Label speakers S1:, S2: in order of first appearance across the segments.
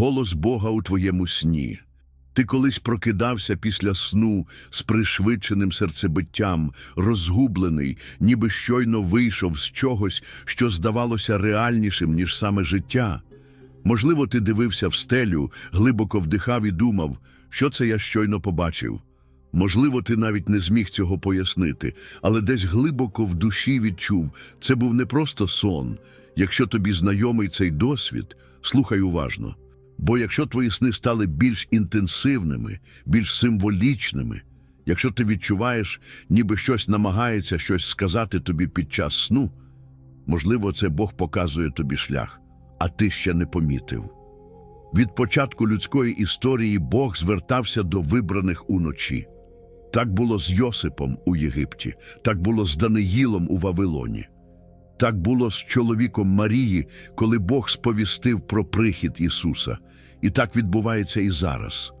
S1: голос Бога у твоєму сні. Ти колись прокидався після сну з пришвидшеним серцебиттям, розгублений, ніби щойно вийшов з чогось, що здавалося реальнішим, ніж саме життя. Можливо, ти дивився в стелю, глибоко вдихав і думав, що це я щойно побачив. Можливо, ти навіть не зміг цього пояснити, але десь глибоко в душі відчув, це був не просто сон. Якщо тобі знайомий цей досвід, слухай уважно. Бо якщо твої сни стали більш інтенсивними, більш символічними, якщо ти відчуваєш, ніби щось намагається щось сказати тобі під час сну, можливо, це Бог показує тобі шлях, а ти ще не помітив. Від початку людської історії Бог звертався до вибраних уночі. Так було з Йосипом у Єгипті, так було з Даниїлом у Вавилоні. Так було з чоловіком Марії, коли Бог сповістив про прихід Ісуса. І так відбувається і зараз.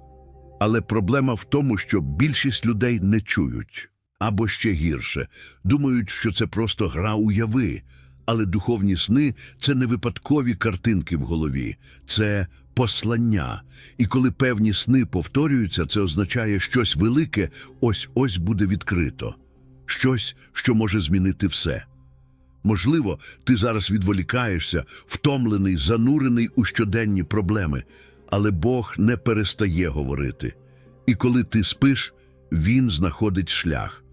S1: Але проблема в тому, що більшість людей не чують. Або ще гірше, думають, що це просто гра уяви. Але духовні сни це не випадкові картинки в голові, це послання. І коли певні сни повторюються, це означає щось велике ось-ось буде відкрито. Щось, що може змінити все. Можливо, ти зараз відволікаєшся, втомлений, занурений у щоденні проблеми, але Бог не перестає говорити. І коли ти спиш, Він знаходить шлях.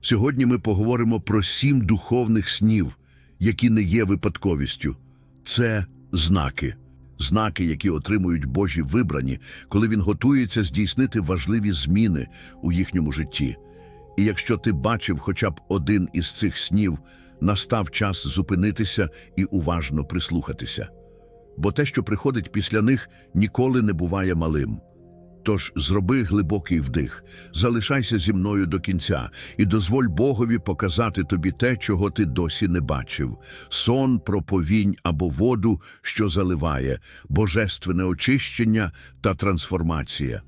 S1: Сьогодні ми поговоримо про сім духовних снів, які не є випадковістю. Це знаки. Знаки, які отримують Божі вибрані, коли він готується здійснити важливі зміни у їхньому житті. І якщо ти бачив хоча б один із цих снів, настав час зупинитися і уважно прислухатися. Бо те, що приходить після них, ніколи не буває малим. Тож зроби глибокий вдих, залишайся зі мною до кінця і дозволь Богові показати тобі те, чого ти досі не бачив: сон про повінь або воду, що заливає, божественне очищення та трансформація.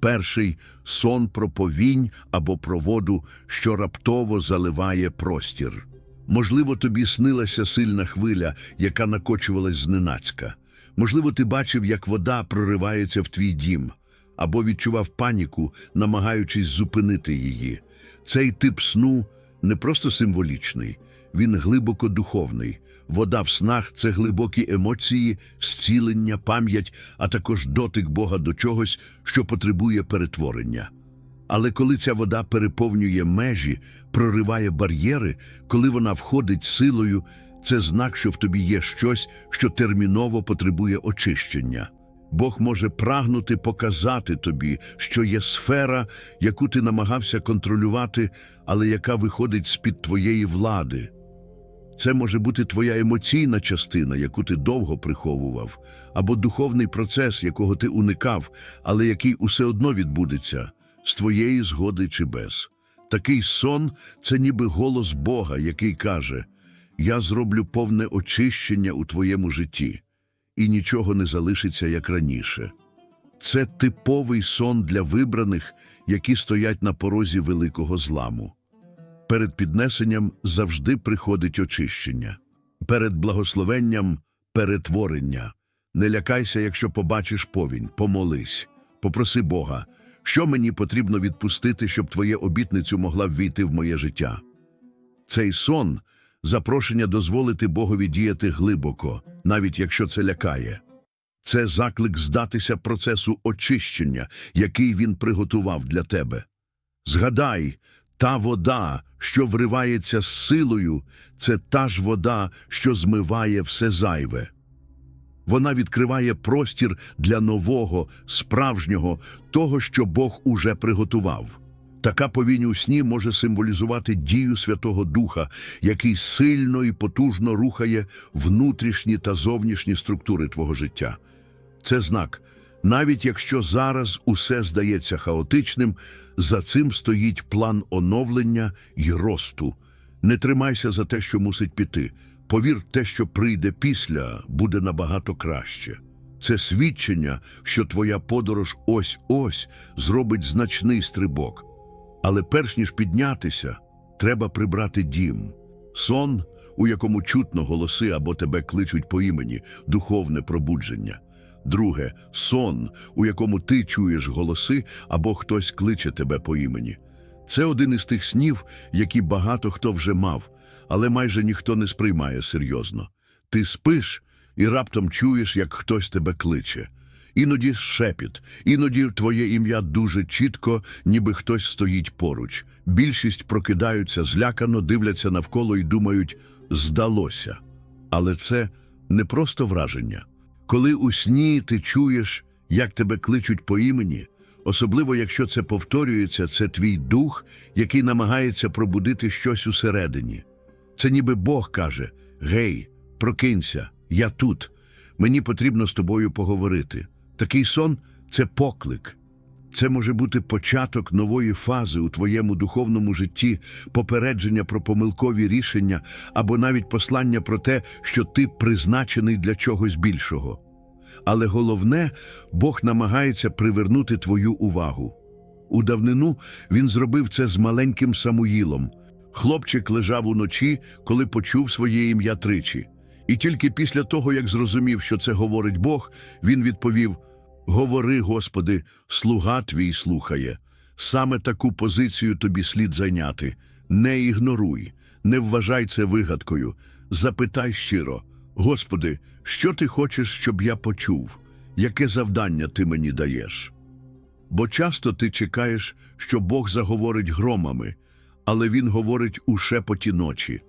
S1: Перший сон про повінь або про воду, що раптово заливає простір. Можливо, тобі снилася сильна хвиля, яка накочувалась зненацька. Можливо, ти бачив, як вода проривається в твій дім, або відчував паніку, намагаючись зупинити її. Цей тип сну не просто символічний, він глибоко духовний. Вода в снах це глибокі емоції, зцілення, пам'ять, а також дотик Бога до чогось, що потребує перетворення. Але коли ця вода переповнює межі, прориває бар'єри, коли вона входить силою, це знак, що в тобі є щось, що терміново потребує очищення. Бог може прагнути показати тобі, що є сфера, яку ти намагався контролювати, але яка виходить з-під твоєї влади. Це може бути твоя емоційна частина, яку ти довго приховував, або духовний процес, якого ти уникав, але який усе одно відбудеться з твоєї згоди чи без. Такий сон це ніби голос Бога, який каже: Я зроблю повне очищення у твоєму житті, і нічого не залишиться як раніше. Це типовий сон для вибраних, які стоять на порозі великого зламу. Перед піднесенням завжди приходить очищення, перед благословенням перетворення. Не лякайся, якщо побачиш повінь, помолись, попроси Бога, що мені потрібно відпустити, щоб твоє обітницю могла ввійти в моє життя. Цей сон запрошення дозволити Богові діяти глибоко, навіть якщо це лякає. Це заклик здатися процесу очищення, який він приготував для тебе. Згадай, та вода, що вривається з силою, це та ж вода, що змиває все зайве. Вона відкриває простір для нового, справжнього, того, що Бог уже приготував. Така повінь у сні може символізувати дію Святого Духа, який сильно і потужно рухає внутрішні та зовнішні структури твого життя. Це знак. Навіть якщо зараз усе здається хаотичним, за цим стоїть план оновлення й росту. Не тримайся за те, що мусить піти. Повір, те, що прийде після, буде набагато краще. Це свідчення, що твоя подорож ось-ось зробить значний стрибок. Але перш ніж піднятися, треба прибрати дім. Сон, у якому чутно голоси або тебе кличуть по імені, духовне пробудження. Друге сон, у якому ти чуєш голоси або хтось кличе тебе по імені. Це один із тих снів, які багато хто вже мав, але майже ніхто не сприймає серйозно. Ти спиш і раптом чуєш, як хтось тебе кличе. Іноді шепіт, іноді твоє ім'я дуже чітко, ніби хтось стоїть поруч. Більшість прокидаються злякано, дивляться навколо і думають здалося. Але це не просто враження. Коли у сні ти чуєш, як тебе кличуть по імені, особливо якщо це повторюється, це твій дух, який намагається пробудити щось усередині. Це ніби Бог каже: Гей, прокинься, я тут. Мені потрібно з тобою поговорити. Такий сон це поклик. Це може бути початок нової фази у твоєму духовному житті, попередження про помилкові рішення або навіть послання про те, що ти призначений для чогось більшого. Але головне, Бог намагається привернути твою увагу. У давнину він зробив це з маленьким Самуїлом. Хлопчик лежав уночі, коли почув своє ім'я тричі. І тільки після того, як зрозумів, що це говорить Бог, він відповів: Говори, Господи, слуга твій слухає. Саме таку позицію тобі слід зайняти. Не ігноруй, не вважай це вигадкою. Запитай щиро: Господи, що ти хочеш, щоб я почув? Яке завдання ти мені даєш? Бо часто ти чекаєш, що Бог заговорить громами, але Він говорить у шепоті ночі.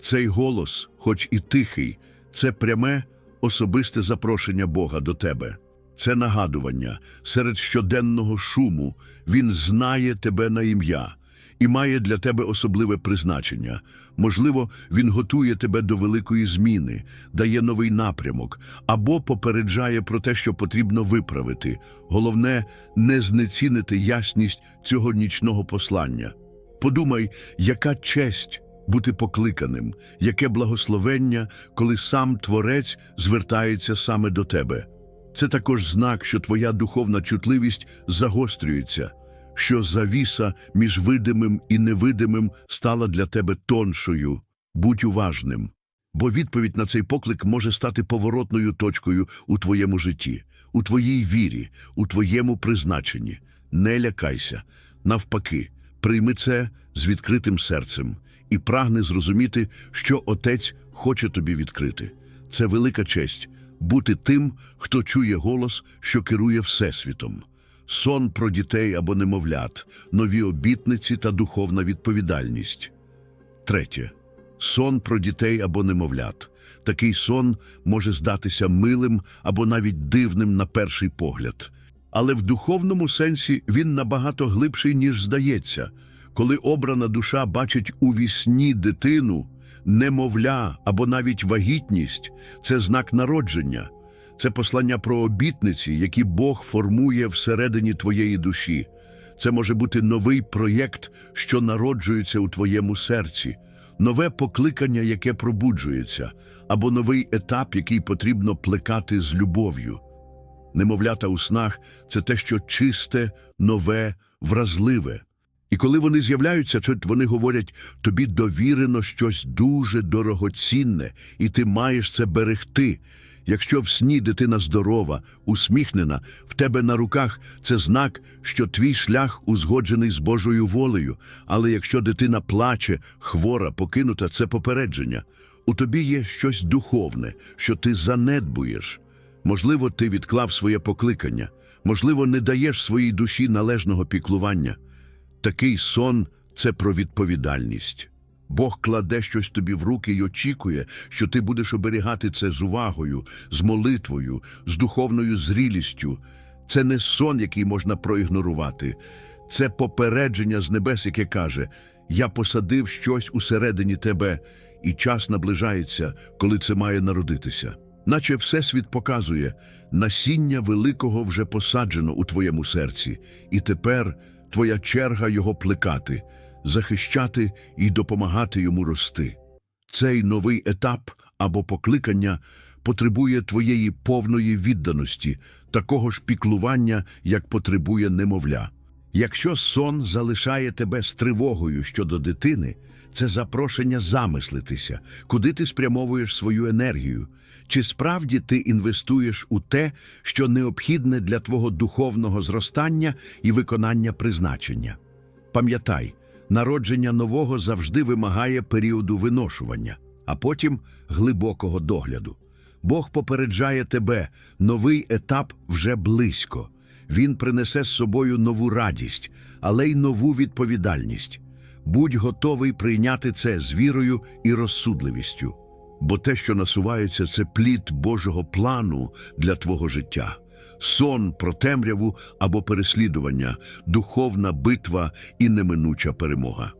S1: Цей голос, хоч і тихий, це пряме, особисте запрошення Бога до тебе. Це нагадування серед щоденного шуму. Він знає тебе на ім'я і має для тебе особливе призначення. Можливо, він готує тебе до великої зміни, дає новий напрямок або попереджає про те, що потрібно виправити. Головне не знецінити ясність цього нічного послання. Подумай, яка честь бути покликаним, яке благословення, коли сам Творець звертається саме до тебе. Це також знак, що твоя духовна чутливість загострюється, що завіса між видимим і невидимим стала для тебе тоншою. Будь уважним, бо відповідь на цей поклик може стати поворотною точкою у твоєму житті, у твоїй вірі, у твоєму призначенні. Не лякайся. Навпаки, прийми це з відкритим серцем і прагни зрозуміти, що Отець хоче тобі відкрити. Це велика честь бути тим, хто чує голос, що керує Всесвітом. Сон про дітей або немовлят, нові обітниці та духовна відповідальність. Третє. Сон про дітей або немовлят. Такий сон може здатися милим або навіть дивним на перший погляд. Але в духовному сенсі він набагато глибший, ніж здається. Коли обрана душа бачить у вісні дитину, немовля або навіть вагітність це знак народження, це послання про обітниці, які Бог формує всередині твоєї душі. Це може бути новий проєкт, що народжується у твоєму серці, нове покликання, яке пробуджується, або новий етап, який потрібно плекати з любов'ю. Немовлята у снах це те, що чисте, нове, вразливе. І коли вони з'являються, вони говорять, тобі довірено щось дуже дорогоцінне, і ти маєш це берегти. Якщо в сні дитина здорова, усміхнена, в тебе на руках це знак, що твій шлях узгоджений з Божою волею. Але якщо дитина плаче, хвора, покинута, це попередження. У тобі є щось духовне, що ти занедбуєш. Можливо, ти відклав своє покликання, можливо, не даєш своїй душі належного піклування. Такий сон це про відповідальність. Бог кладе щось тобі в руки і очікує, що ти будеш оберігати це з увагою, з молитвою, з духовною зрілістю. Це не сон, який можна проігнорувати. Це попередження з небес, яке каже: Я посадив щось усередині тебе, і час наближається, коли це має народитися. Наче Всесвіт показує, насіння великого вже посаджено у твоєму серці, і тепер твоя черга його плекати, захищати і допомагати йому рости. Цей новий етап або покликання потребує твоєї повної відданості, такого ж піклування, як потребує немовля. Якщо сон залишає тебе з тривогою щодо дитини, це запрошення замислитися, куди ти спрямовуєш свою енергію, чи справді ти інвестуєш у те, що необхідне для твого духовного зростання і виконання призначення. Пам'ятай, народження нового завжди вимагає періоду виношування, а потім глибокого догляду. Бог попереджає тебе, новий етап вже близько. Він принесе з собою нову радість, але й нову відповідальність. Будь готовий прийняти це з вірою і розсудливістю, бо те, що насувається, це плід Божого плану для твого життя. Сон про темряву або переслідування, духовна битва і неминуча перемога.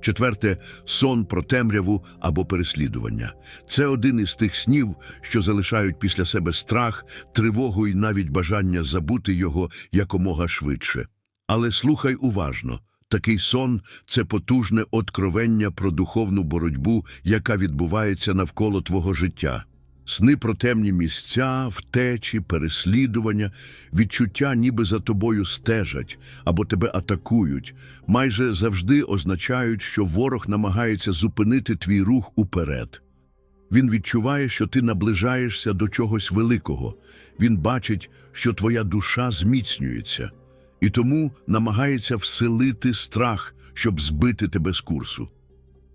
S1: Четверте сон про темряву або переслідування. Це один із тих снів, що залишають після себе страх, тривогу і навіть бажання забути його якомога швидше. Але слухай уважно. Такий сон це потужне откровення про духовну боротьбу, яка відбувається навколо твого життя. Сни про темні місця, втечі, переслідування, відчуття, ніби за тобою стежать або тебе атакують, майже завжди означають, що ворог намагається зупинити твій рух уперед. Він відчуває, що ти наближаєшся до чогось великого. Він бачить, що твоя душа зміцнюється, і тому намагається вселити страх, щоб збити тебе з курсу.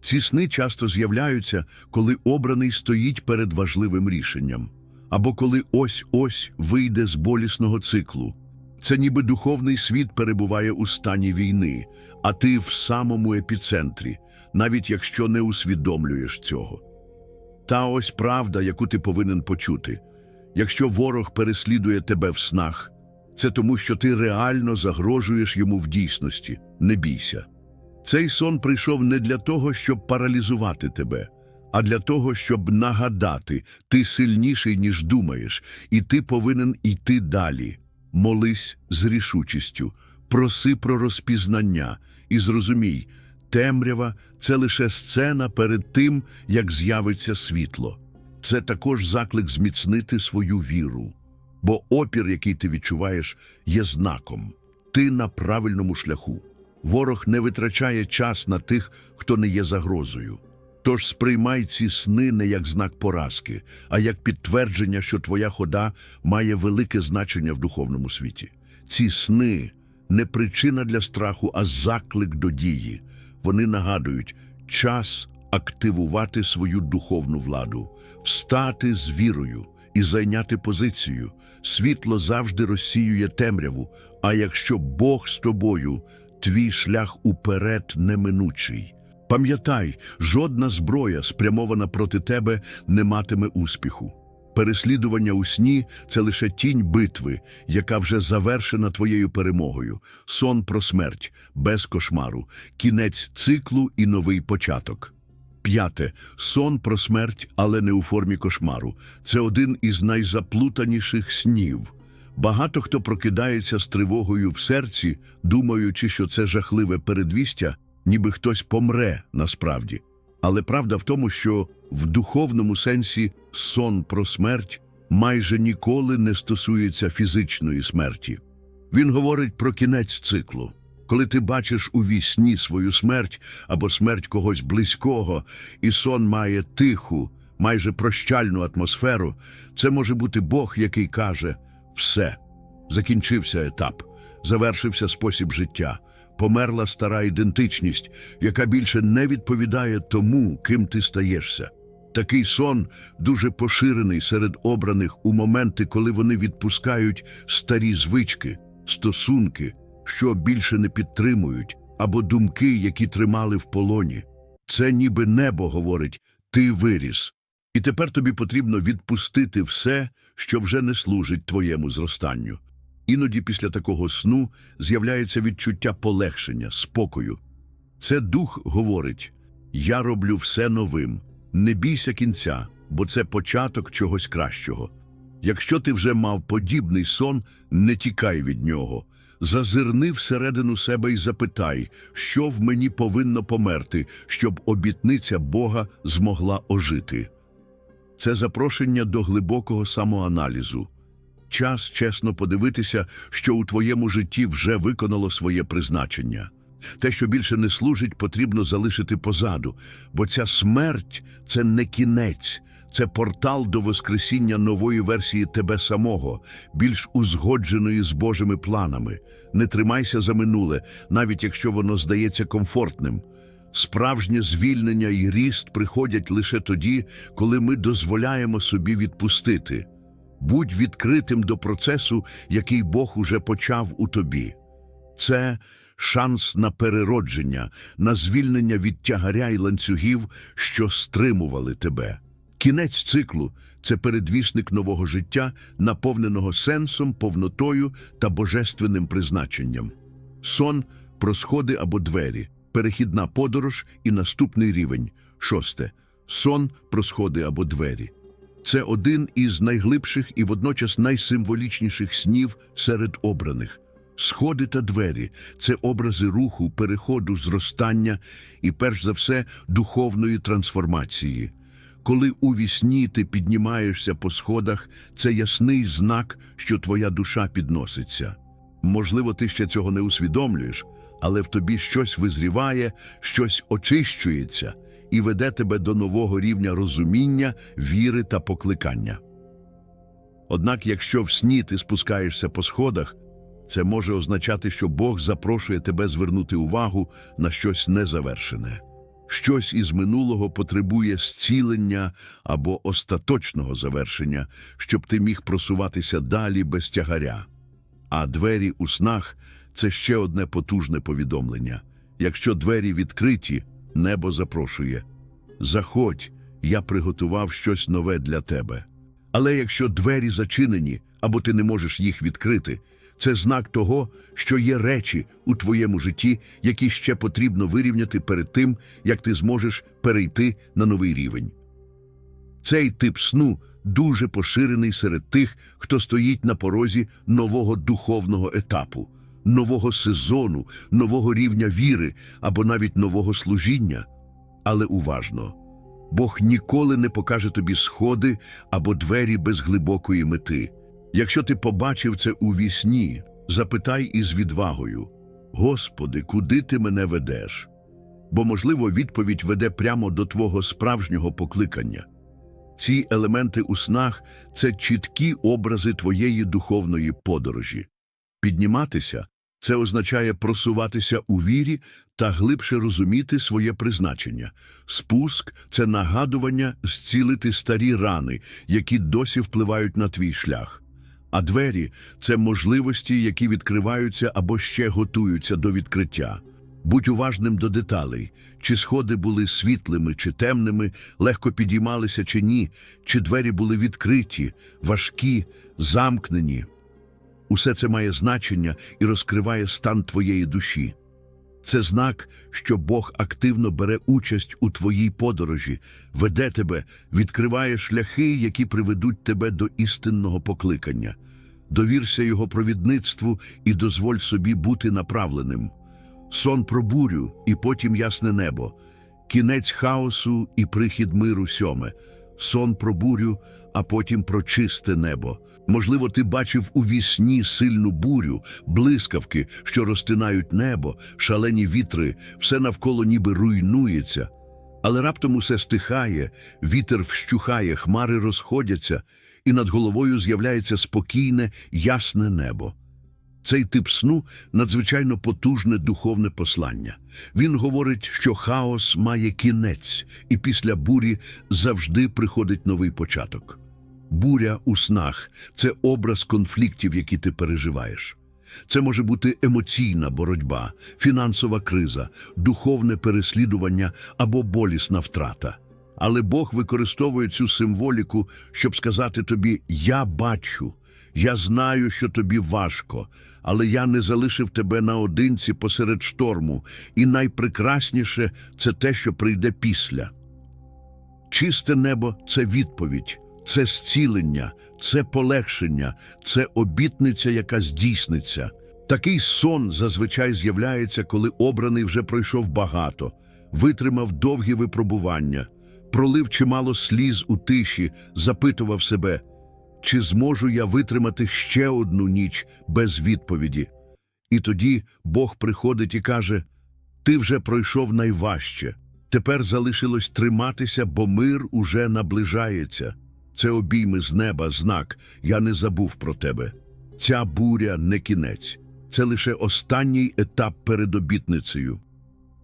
S1: Ці сни часто з'являються, коли обраний стоїть перед важливим рішенням, або коли ось-ось вийде з болісного циклу. Це ніби духовний світ перебуває у стані війни, а ти в самому епіцентрі, навіть якщо не усвідомлюєш цього. Та ось правда, яку ти повинен почути. Якщо ворог переслідує тебе в снах, це тому, що ти реально загрожуєш йому в дійсності. Не бійся. Цей сон прийшов не для того, щоб паралізувати тебе, а для того, щоб нагадати, ти сильніший, ніж думаєш, і ти повинен йти далі. Молись з рішучістю, проси про розпізнання і зрозумій, темрява це лише сцена перед тим, як з'явиться світло. Це також заклик зміцнити свою віру, бо опір, який ти відчуваєш, є знаком. Ти на правильному шляху. Ворог не витрачає час на тих, хто не є загрозою. Тож сприймай ці сни не як знак поразки, а як підтвердження, що твоя хода має велике значення в духовному світі. Ці сни не причина для страху, а заклик до дії. Вони нагадують час активувати свою духовну владу, встати з вірою і зайняти позицію. Світло завжди розсіює темряву, а якщо Бог з тобою, твій шлях уперед неминучий. Пам'ятай, жодна зброя, спрямована проти тебе, не матиме успіху. Переслідування у сні це лише тінь битви, яка вже завершена твоєю перемогою, сон про смерть, без кошмару, кінець циклу і новий початок. П'яте сон про смерть, але не у формі кошмару. Це один із найзаплутаніших снів. Багато хто прокидається з тривогою в серці, думаючи, що це жахливе передвістя, ніби хтось помре насправді. Але правда в тому, що в духовному сенсі сон про смерть майже ніколи не стосується фізичної смерті. Він говорить про кінець циклу. Коли ти бачиш у вісні свою смерть або смерть когось близького, і сон має тиху, майже прощальну атмосферу, це може бути Бог, який каже все, закінчився етап, завершився спосіб життя, померла стара ідентичність, яка більше не відповідає тому, ким ти стаєшся. Такий сон дуже поширений серед обраних у моменти, коли вони відпускають старі звички, стосунки, що більше не підтримують, або думки, які тримали в полоні. Це ніби небо говорить ти виріс. І тепер тобі потрібно відпустити все, що вже не служить твоєму зростанню. Іноді після такого сну з'являється відчуття полегшення, спокою. Це дух говорить: Я роблю все новим, не бійся кінця, бо це початок чогось кращого. Якщо ти вже мав подібний сон, не тікай від нього. Зазирни всередину себе і запитай, що в мені повинно померти, щоб обітниця Бога змогла ожити. Це запрошення до глибокого самоаналізу. Час чесно подивитися, що у твоєму житті вже виконало своє призначення. Те, що більше не служить, потрібно залишити позаду, бо ця смерть це не кінець, це портал до воскресіння нової версії тебе самого, більш узгодженої з Божими планами. Не тримайся за минуле, навіть якщо воно здається комфортним. Справжнє звільнення і ріст приходять лише тоді, коли ми дозволяємо собі відпустити. Будь відкритим до процесу, який Бог уже почав у тобі. Це шанс на переродження, на звільнення від тягаря і ланцюгів, що стримували тебе. Кінець циклу це передвісник нового життя, наповненого сенсом, повнотою та божественним призначенням. Сон про сходи або двері, перехідна подорож і наступний рівень. Шосте. Сон про сходи або двері. Це один із найглибших і водночас найсимволічніших снів серед обраних. Сходи та двері це образи руху, переходу, зростання і, перш за все, духовної трансформації. Коли у вісні ти піднімаєшся по сходах, це ясний знак, що твоя душа підноситься. Можливо, ти ще цього не усвідомлюєш, але в тобі щось визріває, щось очищується і веде тебе до нового рівня розуміння, віри та покликання. Однак, якщо в сні ти спускаєшся по сходах, це може означати, що Бог запрошує тебе звернути увагу на щось незавершене. Щось із минулого потребує зцілення або остаточного завершення, щоб ти міг просуватися далі без тягаря. А двері у снах це ще одне потужне повідомлення. Якщо двері відкриті, небо запрошує. Заходь, я приготував щось нове для тебе. Але якщо двері зачинені або ти не можеш їх відкрити, це знак того, що є речі у твоєму житті, які ще потрібно вирівняти перед тим, як ти зможеш перейти на новий рівень. Цей тип сну дуже поширений серед тих, хто стоїть на порозі нового духовного етапу, нового сезону, нового рівня віри або навіть нового служіння. Але уважно, Бог ніколи не покаже тобі сходи або двері без глибокої мети. Якщо ти побачив це у вісні, запитай із відвагою: Господи, куди ти мене ведеш? Бо, можливо, відповідь веде прямо до твого справжнього покликання. Ці елементи у снах це чіткі образи твоєї духовної подорожі. Підніматися це означає просуватися у вірі та глибше розуміти своє призначення. Спуск це нагадування зцілити старі рани, які досі впливають на твій шлях. А двері це можливості, які відкриваються або ще готуються до відкриття. Будь уважним до деталей, чи сходи були світлими чи темними, легко підіймалися чи ні, чи двері були відкриті, важкі, замкнені. Усе це має значення і розкриває стан твоєї душі. Це знак, що Бог активно бере участь у твоїй подорожі, веде тебе, відкриває шляхи, які приведуть тебе до істинного покликання. Довірся Його провідництву і дозволь собі бути направленим. Сон про бурю і потім ясне небо, кінець хаосу і прихід миру сьоме, сон про бурю, а потім про чисте небо. Можливо, ти бачив у вісні сильну бурю, блискавки, що розтинають небо, шалені вітри, все навколо ніби руйнується. Але раптом усе стихає, вітер вщухає, хмари розходяться, і над головою з'являється спокійне, ясне небо. Цей тип сну надзвичайно потужне духовне послання. Він говорить, що хаос має кінець, і після бурі завжди приходить новий початок. Буря у снах це образ конфліктів, які ти переживаєш. Це може бути емоційна боротьба, фінансова криза, духовне переслідування або болісна втрата. Але Бог використовує цю символіку, щоб сказати тобі: Я бачу, я знаю, що тобі важко, але я не залишив тебе наодинці посеред шторму, і найпрекрасніше це те, що прийде після. Чисте небо це відповідь, це зцілення, це полегшення, це обітниця, яка здійсниться. Такий сон зазвичай з'являється, коли обраний вже пройшов багато, витримав довгі випробування, пролив чимало сліз у тиші, запитував себе, чи зможу я витримати ще одну ніч без відповіді. І тоді Бог приходить і каже: Ти вже пройшов найважче. Тепер залишилось триматися, бо мир уже наближається. Це обійми з неба, знак. Я не забув про тебе. Ця буря не кінець. Це лише останній етап перед обітницею.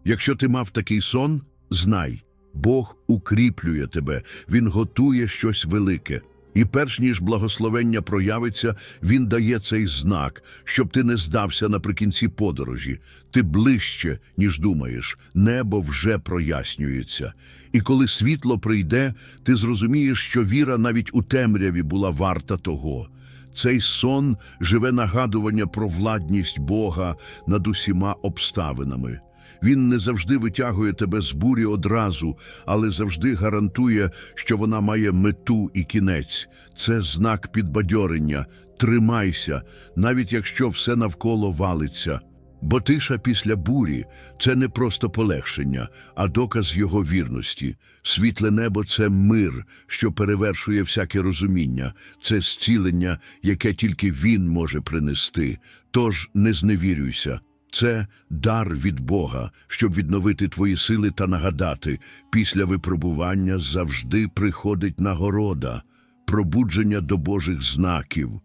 S1: Якщо ти мав такий сон, знай, Бог укріплює тебе, Він готує щось велике. І перш ніж благословення проявиться, Він дає цей знак, щоб ти не здався наприкінці подорожі. Ти ближче, ніж думаєш, небо вже прояснюється. І коли світло прийде, ти зрозумієш, що віра навіть у темряві була варта того. Цей сон живе нагадування про владність Бога над усіма обставинами. Він не завжди витягує тебе з бурі одразу, але завжди гарантує, що вона має мету і кінець. Це знак підбадьорення. Тримайся, навіть якщо все навколо валиться. Бо тиша після бурі це не просто полегшення, а доказ його вірності. Світле небо це мир, що перевершує всяке розуміння, це зцілення, яке тільки він може принести. Тож не зневірюйся. Це дар від Бога, щоб відновити твої сили та нагадати, після випробування завжди приходить нагорода, пробудження до Божих знаків.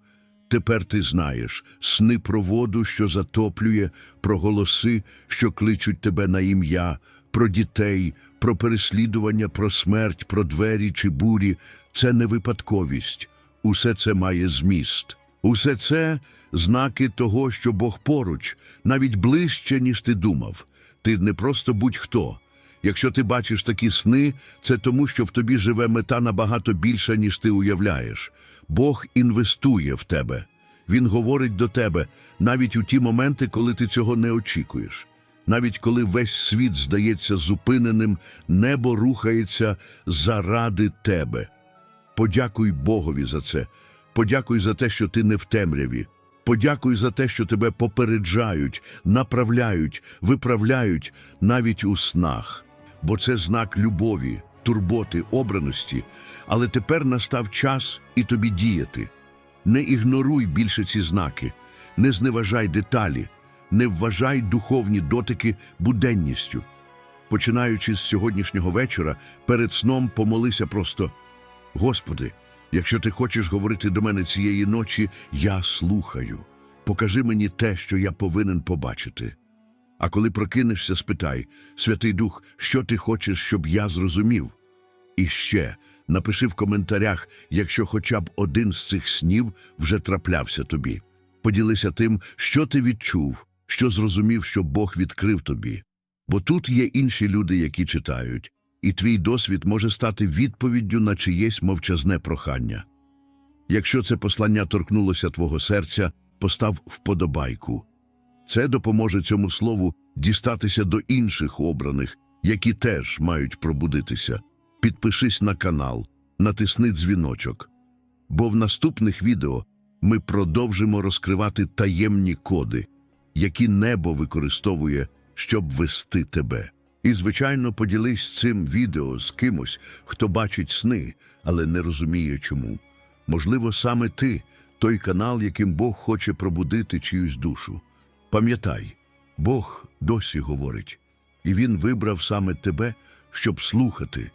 S1: Тепер ти знаєш сни про воду, що затоплює, про голоси, що кличуть тебе на ім'я, про дітей, про переслідування, про смерть, про двері чи бурі. Це не випадковість. Усе це має зміст. Усе це знаки того, що Бог поруч, навіть ближче, ніж ти думав. Ти не просто будь-хто. Якщо ти бачиш такі сни, це тому, що в тобі живе мета набагато більша, ніж ти уявляєш. Бог інвестує в тебе. Він говорить до тебе навіть у ті моменти, коли ти цього не очікуєш. Навіть коли весь світ здається зупиненим, небо рухається заради тебе. Подякуй Богові за це. Подякуй за те, що ти не в темряві. Подякуй за те, що тебе попереджають, направляють, виправляють навіть у снах. Бо це знак любові, турботи, обраності. Але тепер настав час і тобі діяти. Не ігноруй більше ці знаки, не зневажай деталі, не вважай духовні дотики буденністю. Починаючи з сьогоднішнього вечора, перед сном помолися просто Господи, якщо ти хочеш говорити до мене цієї ночі, я слухаю. Покажи мені те, що я повинен побачити. А коли прокинешся, спитай, Святий Дух, що ти хочеш, щоб я зрозумів? І ще напиши в коментарях, якщо хоча б один з цих снів вже траплявся тобі. Поділися тим, що ти відчув, що зрозумів, що Бог відкрив тобі. Бо тут є інші люди, які читають, і твій досвід може стати відповіддю на чиєсь мовчазне прохання. Якщо це послання торкнулося твого серця, постав вподобайку. Це допоможе цьому слову дістатися до інших обраних, які теж мають пробудитися. Підпишись на канал, натисни дзвіночок. Бо в наступних відео ми продовжимо розкривати таємні коди, які небо використовує, щоб вести тебе. І, звичайно, поділись цим відео з кимось, хто бачить сни, але не розуміє чому. Можливо, саме ти той канал, яким Бог хоче пробудити чиюсь душу. Пам'ятай, Бог досі говорить, і Він вибрав саме тебе, щоб слухати,